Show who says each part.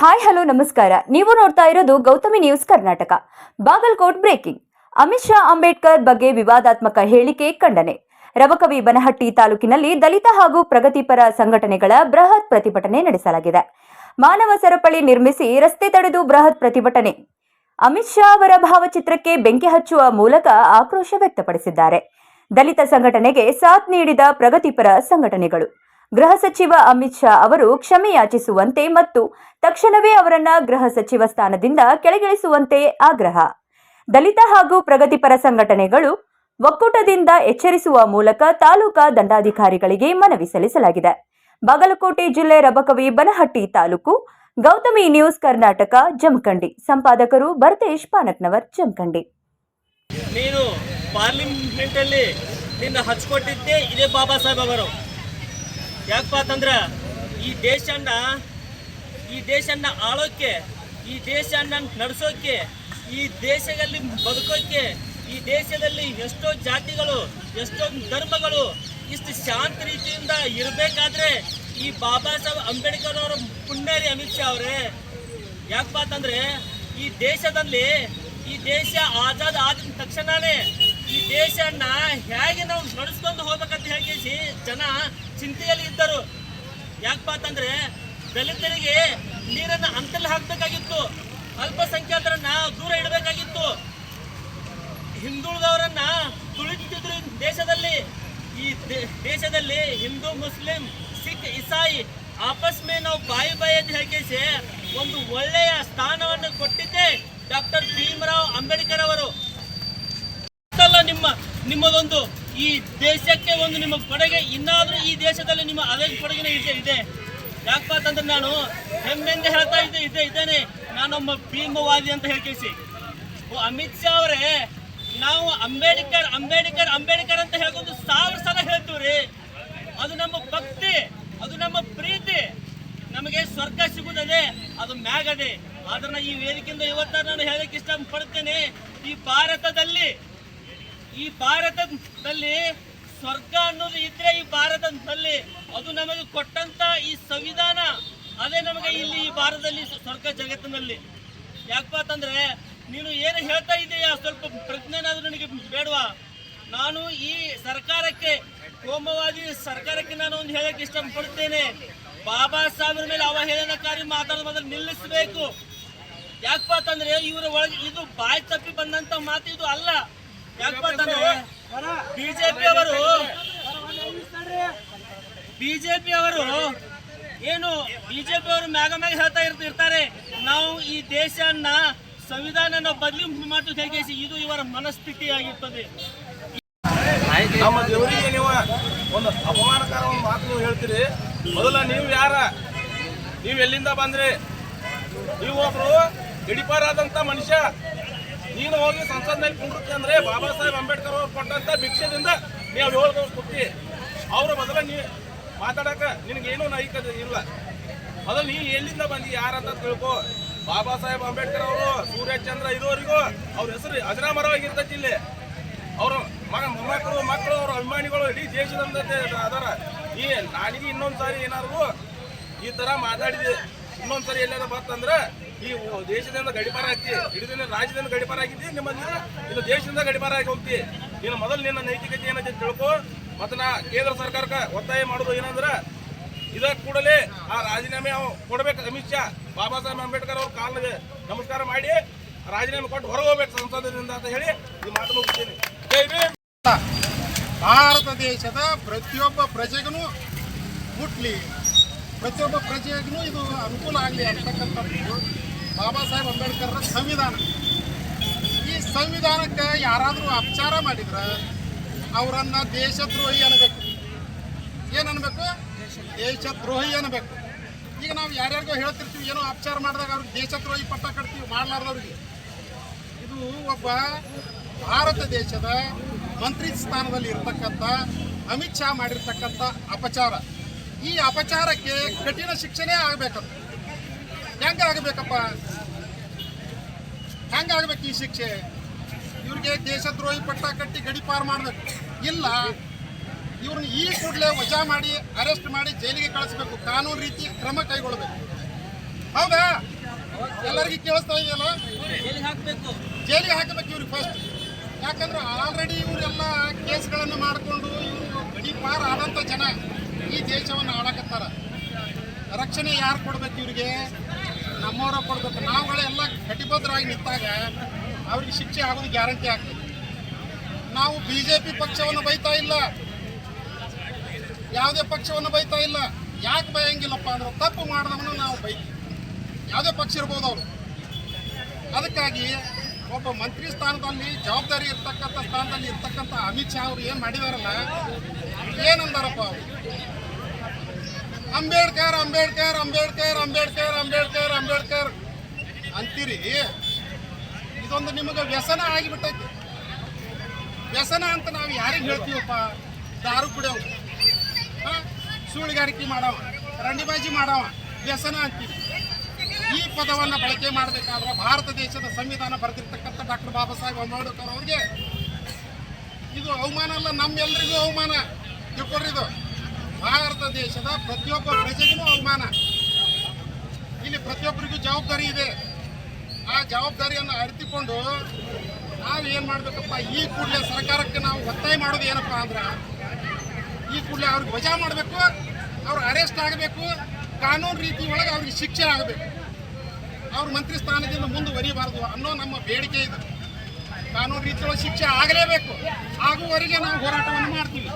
Speaker 1: Hi hello ನಮಸ್ಕಾರ. ನೀವು ನೋಡ್ತಾ ಇರೋದು ಗೌತಮಿ ನ್ಯೂಸ್ ಕರ್ನಾಟಕ. ಬಾಗಲ್ಕೋಟ್ ಬ್ರೇಕಿಂಗ್ ಅಮಿತ್ ಶಾ, ಅಂಬೇಡ್ಕರ್ ಬಗ್ಗೆ ವಿವಾದಾತ್ಮಕ ಹೇಳಿಕೆ, ಖಂಡನೆ. ರವಕವಿ ಬನಹಟ್ಟಿ ತಾಲೂಕಿನಲ್ಲಿ ದಲಿತ ಹಾಗೂ ಪ್ರಗತಿಪರ ಸಂಘಟನೆಗಳ ಬೃಹತ್ ಪ್ರತಿಭಟನೆ ನಡೆಸಲಾಗಿದೆ. ಮಾನವ ಸರಪಳಿ ನಿರ್ಮಿಸಿ ರಸ್ತೆ ತಡೆದು ಬೃಹತ್ ಪ್ರತಿಭಟನೆ. ಅಮಿತ್ ಶಾ ಅವರ ಭಾವಚಿತ್ರಕ್ಕೆ ಬೆಂಕಿ ಹಚ್ಚುವ ಮೂಲಕ ಆಕ್ರೋಶ ವ್ಯಕ್ತಪಡಿಸಿದ್ದಾರೆ. ದಲಿತ ಸಂಘಟನೆಗೆ ಸಾಥ್ ನೀಡಿದ ಪ್ರಗತಿಪರ ಸಂಘಟನೆಗಳು. ಗೃಹ ಸಚಿವ ಅಮಿತ್ ಶಾ ಅವರು ಕ್ಷಮೆ ಯಾಚಿಸುವಂತೆ ಮತ್ತು ತಕ್ಷಣವೇ ಅವರನ್ನ ಗೃಹ ಸಚಿವ ಸ್ಥಾನದಿಂದ ಕೆಳಗಿಳಿಸುವಂತೆ ಆಗ್ರಹ. ದಲಿತ ಹಾಗೂ ಪ್ರಗತಿಪರ ಸಂಘಟನೆಗಳು ಒಕ್ಕೂಟದಿಂದ ಎಚ್ಚರಿಸುವ ಮೂಲಕ ತಾಲೂಕಾ ದಂಡಾಧಿಕಾರಿಗಳಿಗೆ ಮನವಿ ಸಲ್ಲಿಸಲಾಗಿದೆ. ಬಾಗಲಕೋಟೆ ಜಿಲ್ಲೆ ರಬಕವಿ ಬನಹಟ್ಟಿ ತಾಲೂಕು, ಗೌತಮಿ ನ್ಯೂಸ್ ಕರ್ನಾಟಕ, ಜಮಖಂಡಿ. ಸಂಪಾದಕರು ಭರತೇಶ್ ಪಾನಕ್ನವರ್, ಜಮಖಂಡಿ.
Speaker 2: ನೀನು ಪಾರ್ಲಿಮೆಂಟಲ್ಲಿ ನಿನ್ನ ಹಚ್ಕೊಟ್ಟಿದ್ದೆ ಇದೇ ಬಾಬಾ ಸಾಹೇಬ್ ಅವರು. ಯಾಕಪ್ಪ ಅಂತಂದ್ರೆ ಈ ದೇಶನ ಈ ದೇಶನ ಆಳೋಕೆ, ಈ ದೇಶನ ನಡೆಸೋಕ್ಕೆ ಈ ದೇಶದಲ್ಲಿ ಬದುಕೋಕೆ, ಈ ದೇಶದಲ್ಲಿ ಎಷ್ಟೋ ಜಾತಿಗಳು, ಎಷ್ಟೋ ಧರ್ಮಗಳು ಇಷ್ಟು ಶಾಂತ ರೀತಿಯಿಂದ ಇರಬೇಕಾದ್ರೆ ಈ ಬಾಬಾ ಸಾಹೇಬ್ ಅಂಬೇಡ್ಕರ್ ಅವರ ಪುಣ್ಯರಿ ಅಮಿತ್ ಶಾ ಅವರೇ. ಯಾಕಪ್ಪ ಅಂತಂದ್ರೆ ಈ ದೇಶದಲ್ಲಿ, ಈ ದೇಶ ಆಜಾದ್ ಆದ ತಕ್ಷಣನೇ ಈ ದೇಶನ ಹೇಗೆ ನಾವು ನಡೆಸ್ಕೊಂಡು ಹೋಗ್ಬೇಕಂತ ಹೇಳಿ ಜನ ಚಿಂತೆಯಲ್ಲಿ ಇದ್ದರು. ಯಾಕಪ್ಪ ಅಂತಂದ್ರೆ ದಲಿತರಿಗೆ ನೀರನ್ನ ಅಂತಲ್ಲಿ ಹಾಕಬೇಕಾಗಿತ್ತು. ಅಲ್ಪಸಂಖ್ಯಾತರನ್ನ ದೂರ ಇಡಬೇಕಾಗಿತ್ತು. ಹಿಂದುಳಿದವರನ್ನ ತುಳಿತಿದ್ರು ದೇಶದಲ್ಲಿ. ಈ ದೇಶದಲ್ಲಿ ಹಿಂದೂ, ಮುಸ್ಲಿಂ, ಸಿಖ್, ಇಸಾಯಿ ಆಪಸ್ ಮೇ ನಾವು ಬಾಯಿ ಬಾಯಿ ಅಂತ ಒಂದು ಒಳ್ಳೆಯ ಸ್ಥಾನವನ್ನು ಕೊಟ್ಟಿದ್ದೆ ಡಾಕ್ಟರ್ ಭೀಮರಾವ್ ಅಂಬೇಡ್ಕರ್ ಅವರು. ನಿಮ್ಮದೊಂದು ಈ ದೇಶಕ್ಕೆ ಒಂದು ನಿಮ್ಮ ಕೊಡುಗೆ, ಇನ್ನಾದರೂ ಈ ದೇಶದಲ್ಲಿ ನಿಮ್ಮ ಅದೇ ಕೊಡುಗೆನೇ ಇದೆ ಇದೆ. ಯಾಕಪ್ಪ ಅಂತಂದ್ರೆ ನಾನು ಹೆಮ್ಮೆಂದು ಹೇಳ್ತಾ ಇದ್ದೆ, ಇದ್ದೇ, ಇದ್ದೇನೆ. ನಾನೊಬ್ಬ ಭೀಮವಾದಿ ಅಂತ ಹೇಳ್ಕೇಸಿ ಓ, ಅಮಿತ್ ಶಾ ಅವರೇ, ನಾವು ಅಂಬೇಡ್ಕರ್ ಅಂಬೇಡ್ಕರ್ ಅಂಬೇಡ್ಕರ್ ಅಂತ ಹೇಳ್ಕೊಂಡು ಸಾವಿರ ಸಲ ಹೇಳ್ತೀವ್ರಿ. ಅದು ನಮ್ಮ ಭಕ್ತಿ, ಅದು ನಮ್ಮ ಪ್ರೀತಿ. ನಮಗೆ ಸ್ವರ್ಗ ಸಿಗುತ್ತದೆ, ಅದು ಮ್ಯಾಗದೆ. ಆದ್ರೆ ಈ ವೇದಿಕೆಯಿಂದ ಇವತ್ತ ನಾನು ಹೇಳಕ್ಕೆ ಇಷ್ಟಪಡ್ತೇನೆ, ಈ ಭಾರತದಲ್ಲಿ ಈ ಭಾರತದಲ್ಲಿ ಸ್ವರ್ಗ ಅನ್ನೋದು ಇದ್ರೆ ಈ ಭಾರತದಲ್ಲಿ ಅದು ನಮಗೆ ಕೊಟ್ಟಂತ ಈ ಸಂವಿಧಾನ. ಅದೇ ನಮಗೆ ಇಲ್ಲಿ ಈ ಭಾರತದಲ್ಲಿ ಸ್ವರ್ಗ ಜಗತ್ತಿನಲ್ಲಿ. ಯಾಕಪ್ಪ ಅಂತಂದ್ರೆ ನೀನು ಏನು ಹೇಳ್ತಾ ಇದೆಯಾ? ಸ್ವಲ್ಪ ಪ್ರಜ್ಞೆನಾದ್ರೂ ನನಗೆ ಬೇಡವಾ? ನಾನು ಈ ಸರ್ಕಾರಕ್ಕೆ, ಕೋಮವಾದಿ ಸರ್ಕಾರಕ್ಕೆ ನಾನು ಒಂದು ಹೇಳಕ್ಕೆ ಇಷ್ಟಪಡ್ತೇನೆ. ಬಾಬಾ ಸಾಹೇಬ್ರ ಮೇಲೆ ಅವಹೇಳನಕಾರಿ ಮಾತಾಡೋದು ಮೊದಲು ನಿಲ್ಲಿಸಬೇಕು. ಯಾಕಪ್ಪ ಅಂತಂದ್ರೆ ಇವರ ಒಳಗೆ ಇದು ಬಾಯಿ ತಪ್ಪಿ ಬಂದಂತ ಮಾತು ಇದು ಅಲ್ಲ. ಬಿಜೆಪಿ ಅವರು ಬಿಜೆಪಿ ಅವರು ಏನು ಬಿಜೆಪಿ ಅವರು ಮ್ಯಾಗ ಮ್ಯಾಗ ಹೇಳ್ತಾ ಇರ್ತಿರ್ತಾರೆ ನಾವು ಈ ದೇಶನ್ನ ಸಂವಿಧಾನ ಬದಲಿ ಹೇಗೆ ಇದು ಇವರ ಮನಸ್ಥಿತಿ ಆಗಿರ್ತದೆ
Speaker 3: ನಮ್ಮ ನೀವು ಒಂದು ಅಪಮಾನಕರ ಒಂದು ಮಾತು ಹೇಳ್ತೀರಿ. ಮೊದಲ ನೀವು ಯಾರ? ನೀವು ಎಲ್ಲಿಂದ ಬಂದ್ರಿ? ನೀವು ಒಬ್ರು ಗಡಿಪಾರಾದಂತ ಮನುಷ್ಯ. ನೀನು ಹೋಗಿ ಸಂಸತ್ನಲ್ಲಿ ಕುಂಡ್ರುತ್ತಿ ಅಂದ್ರೆ ಬಾಬಾ ಸಾಹೇಬ್ ಅಂಬೇಡ್ಕರ್ ಅವ್ರು ಕೊಟ್ಟಂತ ಭಿಕ್ಷದಿಂದ ನೀವು ಏಳು ಕೊಟ್ಟಿ ಅವ್ರ ಮೊದಲ ನೀ ಮಾತಾಡಕ ನಿನಗೇನು ನೈಕ ಇಲ್ಲ. ಮೊದಲು ನೀ ಎಲ್ಲಿಂದ ಬಂದಿ ಯಾರಂತ ತಿಳ್ಕೊ. ಬಾಬಾ ಸಾಹೇಬ್ ಅಂಬೇಡ್ಕರ್ ಅವರು, ಸೂರ್ಯಚಂದ್ರ ಇದುವರೆಗೂ ಅವ್ರ ಹೆಸರು ಅಜರಾಮರವಾಗಿರ್ತೈತಿ ಇಲ್ಲಿ. ಅವರು ಮಗ ಮೊಮ್ಮಕ್ಕಳು, ಮಕ್ಕಳು, ಅವ್ರ ಅಭಿಮಾನಿಗಳು ಇಡೀ ದೇಶದಂತ ಅದಾರ. ಈ ನಾನಿಗೆ ಇನ್ನೊಂದು ಸಾರಿ ಏನಾದ್ರು ಈ ತರ ಮಾತಾಡಿದೆ ಇನ್ನೊಂದು ಸಾರಿ ಎಲ್ಲಾರ ಬರ್ತಂದ್ರ ಈ ದೇಶದಿಂದ ಗಡಿಪಾರ ಆಗ್ತಿ ಇಡೀ ರಾಜ್ಯದಿಂದ ಗಡಿಪಾರ ಆಗಿದ್ದಿ ನಿಮ್ಮ ಇದು ದೇಶದಿಂದ ಗಡಿಪಾರ ಆಗಿ ಹೋಗ್ತಿ ನೀನು ಮೊದಲು ನಿನ್ನ ನೈತಿಕತೆ ಏನಂತ ತಿಳ್ಕೊ, ಮತ್ತ ನಾ ಕೇಂದ್ರ ಸರ್ಕಾರಕ್ಕೆ ಒತ್ತಾಯ ಮಾಡೋದು ಏನಂದ್ರೆ, ಇದ ಕೂಡಲೇ ಆ ರಾಜೀನಾಮೆ ಕೊಡ್ಬೇಕು ಅಮಿತ್ ಶಾ. ಬಾಬಾ ಸಾಹೇಬ್ ಅಂಬೇಡ್ಕರ್ ಅವ್ರ ಕಾಲಿಗೆ ನಮಸ್ಕಾರ ಮಾಡಿ, ರಾಜೀನಾಮೆ ಕೊಟ್ಟು ಹೊರಗೆ ಹೋಗ್ಬೇಕು ಸಂಸದದಿಂದ ಅಂತ ಹೇಳಿ ಈ ಮಾತು ಮುಗಿಸ್ತೀನಿ.
Speaker 4: ಭಾರತ ದೇಶದ ಪ್ರತಿಯೊಬ್ಬ ಪ್ರಜೆಗೂ ಮುಟ್ಲಿ. ಪ್ರತಿಯೊಬ್ಬ ಪ್ರಜೆಗೂ ಇದು ಅನುಕೂಲ ಆಗಲಿ ಅಂತಕ್ಕಂಥದ್ದು. ಬಾಬಾ ಸಾಹೇಬ್ ಅಂಬೇಡ್ಕರ್ ಸಂವಿಧಾನ. ಈ ಸಂವಿಧಾನಕ್ಕೆ ಯಾರಾದರೂ ಅಪಚಾರ ಮಾಡಿದ್ರೆ ಅವರನ್ನ ದೇಶದ್ರೋಹಿ ಅನ್ನಬೇಕು. ಏನು ದೇಶದ್ರೋಹಿ ಅನ್ನಬೇಕು. ಈಗ ನಾವು ಯಾರ್ಯಾರಿಗೋ ಹೇಳ್ತಿರ್ತೀವಿ, ಏನೋ ಅಪಚಾರ ಮಾಡಿದಾಗ ಅವ್ರಿಗೆ ದೇಶದ್ರೋಹಿ ಪಟ್ಟ ಕಟ್ತೀವಿ, ಮಾಡಲಾರ್ದವ್ರಿಗೆ. ಇದು ಒಬ್ಬ ಭಾರತ ದೇಶದ ಮಂತ್ರಿ ಸ್ಥಾನದಲ್ಲಿ ಇರತಕ್ಕಂಥ, ಅಮಿತ್ ಶಾ ಮಾಡಿರ್ತಕ್ಕಂಥ ಅಪಚಾರ. ಈ ಅಪಚಾರಕ್ಕೆ ಕಠಿಣ ಶಿಕ್ಷೆನೇ ಆಗಬೇಕಂತ. ಹೆಂಗೆ ಆಗಬೇಕಪ್ಪ ಹೆಂಗೆ ಆಗ್ಬೇಕು ಈ ಶಿಕ್ಷೆ? ಇವ್ರಿಗೆ ದೇಶದ್ರೋಹಿ ಪಟ್ಟ ಕಟ್ಟಿ ಗಡಿಪಾರು ಮಾಡಬೇಕು. ಇಲ್ಲ ಇವ್ರನ್ನ ಈ ಕೂಡಲೇ ವಜಾ ಮಾಡಿ ಅರೆಸ್ಟ್ ಮಾಡಿ ಜೈಲಿಗೆ ಕಳಿಸ್ಬೇಕು. ಕಾನೂನು ರೀತಿ ಕ್ರಮ ಕೈಗೊಳ್ಬೇಕು ಹೌದಾ? ಎಲ್ಲರಿಗೂ ಕೇಳಿಸ್ತಾ ಇದೆಯಲ್ಲ? ಜೈಲಿಗೆ ಹಾಕಬೇಕು. ಇವ್ರಿಗೆ ಫಸ್ಟ್ ಯಾಕಂದ್ರೆ ಆಲ್ರೆಡಿ ಇವರೆಲ್ಲ ಕೇಸ್ಗಳನ್ನು ಮಾಡಿಕೊಂಡು ಇವರು ಗಡಿ ಪಾರ್ ಆದಂಥ ಜನ ಈ ದೇಶವನ್ನು ಆಡಕತ್ತಾರ ರಕ್ಷಣೆ ಯಾರು ಕೊಡ್ಬೇಕು ಇವರಿಗೆ? ನಮ್ಮವರ ಕೊಡ್ಬೇಕು. ನಾವುಗಳೆಲ್ಲ ಕಟಿಬದ್ಧರಾಗಿ ನಿಂತಾಗ ಅವ್ರಿಗೆ ಶಿಕ್ಷೆ ಆಗೋದು ಗ್ಯಾರಂಟಿ ಆಗ್ತದೆ. ನಾವು ಬಿ ಜೆ ಪಿ ಪಕ್ಷವನ್ನು ಬೈತಾ ಇಲ್ಲ. ಯಾವುದೇ ಪಕ್ಷವನ್ನು ಬೈತಾ ಇಲ್ಲ. ಯಾಕೆ ಬಯಂಗಿಲ್ಲಪ್ಪ ಅಂದ್ರೆ ತಪ್ಪು ಮಾಡಿದವನು ನಾವು ಬೈತೀವಿ. ಯಾವುದೇ ಪಕ್ಷ ಇರ್ಬೋದು ಅವರು. ಅದಕ್ಕಾಗಿ ಒಬ್ಬ ಮಂತ್ರಿ ಸ್ಥಾನದಲ್ಲಿ, ಜವಾಬ್ದಾರಿ ಇರ್ತಕ್ಕಂಥ ಸ್ಥಾನದಲ್ಲಿ ಇರ್ತಕ್ಕಂಥ ಅಮಿತ್ ಶಾ ಅವರು ಏನು ಮಾಡಿದಾರಲ್ಲ ಏನಂದಾರಪ್ಪ ಅವರು? ಅಂಬೇಡ್ಕರ್ ಅಂಬೇಡ್ಕರ್ ಅಂಬೇಡ್ಕರ್ ಅಂಬೇಡ್ಕರ್ ಅಂಬೇಡ್ಕರ್ ಅಂಬೇಡ್ಕರ್ ಅಂತೀರಿ? ಇದೊಂದು ನಿಮಗೆ ವ್ಯಸನ ಆಗಿಬಿಟ್ಟೈತಿ. ವ್ಯಸನ ಅಂತ ನಾವು ಯಾರಿಗೆ ಹೇಳ್ತೀವಪ್ಪ? ದಾರು ಕುಡಿಯವು ಸುಳ್ಳುಗಾರಿಕೆ ಮಾಡವ ರಂಡಿಬಾಜಿ ಮಾಡವ ವ್ಯಸನ ಅಂತೀವಿ ಈ ಪದವನ್ನು ಬಳಕೆ ಮಾಡಬೇಕಾದ್ರೆ ಭಾರತ ದೇಶದ ಸಂವಿಧಾನ ಬರೆದಿರ್ತಕ್ಕಂಥ ಡಾಕ್ಟರ್ ಬಾಬಾ ಸಾಹೇಬ್ ಅಂಬೇಡ್ಕರ್ ಅವ್ರಿಗೆ ಇದು ಅವಮಾನ ಅಲ್ಲ ನಮ್ಮೆಲ್ಲರಿಗೂ ಅವಮಾನ. ತಿಳ್ಕೊಡ್ರಿ ಇದು. ಭಾರತ ದೇಶದ ಪ್ರತಿಯೊಬ್ಬ ಪ್ರಜೆಗೂ ಅವಮಾನ. ಇಲ್ಲಿ ಪ್ರತಿಯೊಬ್ಬರಿಗೂ ಜವಾಬ್ದಾರಿ ಇದೆ. ಆ ಜವಾಬ್ದಾರಿಯನ್ನು ಅರಿತುಕೊಂಡು ನಾವು ಏನು ಮಾಡಬೇಕಪ್ಪ? ಈ ಕೂಡಲೇ ಸರ್ಕಾರಕ್ಕೆ ನಾವು ಒತ್ತಾಯ ಮಾಡೋದು ಏನಪ್ಪ ಅಂದ್ರೆ, ಈ ಕೂಡಲೇ ಅವ್ರಿಗೆ ವಜಾ ಮಾಡಬೇಕು, ಅವ್ರು ಅರೆಸ್ಟ್ ಆಗಬೇಕು, ಕಾನೂನು ರೀತಿ ಒಳಗೆ ಅವ್ರಿಗೆ ಶಿಕ್ಷೆ ಆಗಬೇಕು. ಅವ್ರ ಮಂತ್ರಿ ಸ್ಥಾನದಿಂದ ಮುಂದುವರಿಬಾರದು ಅನ್ನೋ ನಮ್ಮ ಬೇಡಿಕೆ ಇದೆ. ಕಾನೂನು ರೀತಿಯೊಳಗೆ ಶಿಕ್ಷೆ ಆಗಲೇಬೇಕು. ಆಗುವವರೆಗೆ ನಾವು ಹೋರಾಟವನ್ನು ಮಾಡ್ತೀವಿ.